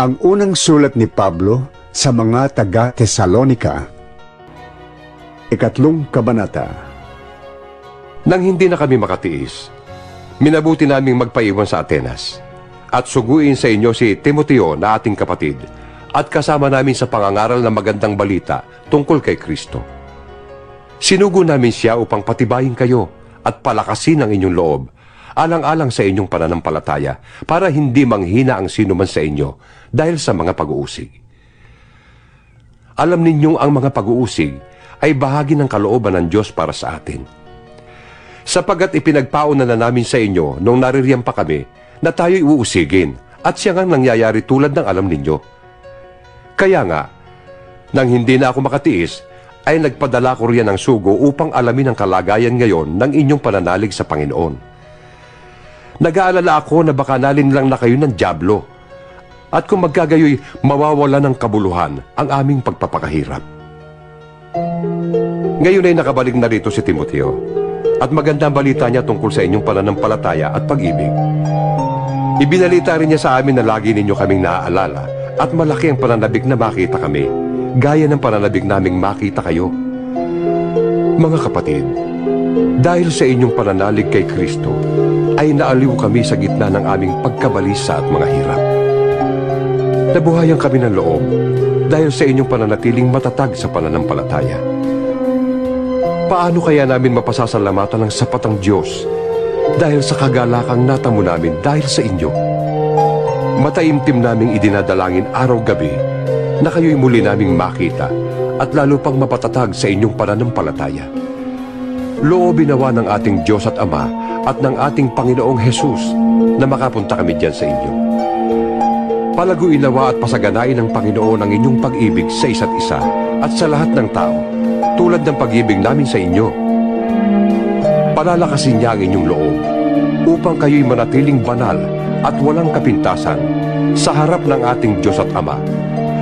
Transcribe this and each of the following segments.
Ang unang sulat ni Pablo sa mga taga Tesalonika. Ikatlong kabanata. Nang hindi na kami makatiis, minabuti naming magpaiwan sa Atenas at suguin sa inyo si Timoteo na ating kapatid at kasama namin sa pangangaral ng magandang balita tungkol kay Kristo. Sinugo namin siya upang patibayin kayo at palakasin ang inyong loob alang-alang sa inyong pananampalataya para hindi manghina ang sino man sa inyo dahil sa mga pag-uusig. Alam ninyong ang mga pag-uusig ay bahagi ng kalooban ng Diyos para sa atin. Sapagat ipinagpauna na namin sa inyo nung naririyan pa kami na tayo'y uusigin at siya nga nangyayari tulad ng alam ninyo. Kaya nga, nang hindi na ako makatiis, ay nagpadala ko riyan ng sugo upang alamin ang kalagayan ngayon ng inyong pananalig sa Panginoon. Nag-aalala ako na baka nalin lang na kayo ng Diablo at kung magkagayoy mawawala ng kabuluhan ang aming pagpapakahirap. Ngayon ay nakabalik na rito si Timoteo at magandang balita niya tungkol sa inyong pananampalataya at pag-ibig. Ibinalita rin niya sa amin na lagi ninyo kaming naaalala at malaki ang pananabik na makita kami, gaya ng pananabik naming makita kayo. Mga kapatid, dahil sa inyong pananalig kay Kristo, ay naaliw kami sa gitna ng aming pagkabalisa at mga hirap. Nabuhayan kami ng loob dahil sa inyong pananatiling matatag sa pananampalataya. Paano kaya namin mapasasalamatan ng sapat ang Diyos dahil sa kagalakang natamo namin dahil sa inyo? Mataimtim naming idinadalangin araw-gabi na kayo'y muli naming makita at lalo pang mapatatag sa inyong pananampalataya. Loobin nawa ng ating Diyos at Ama at ng ating Panginoong Hesus na makapunta kami diyan sa inyo. Palaguin nawa at pasaganain ng Panginoon ang inyong pag-ibig sa isa't isa at sa lahat ng tao, tulad ng pag-ibig namin sa inyo. Palalakasin niya ang inyong loob upang kayo'y manatiling banal at walang kapintasan sa harap ng ating Diyos at Ama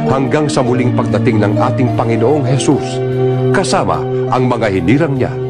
hanggang sa muling pagdating ng ating Panginoong Hesus kasama ang mga hinirang niya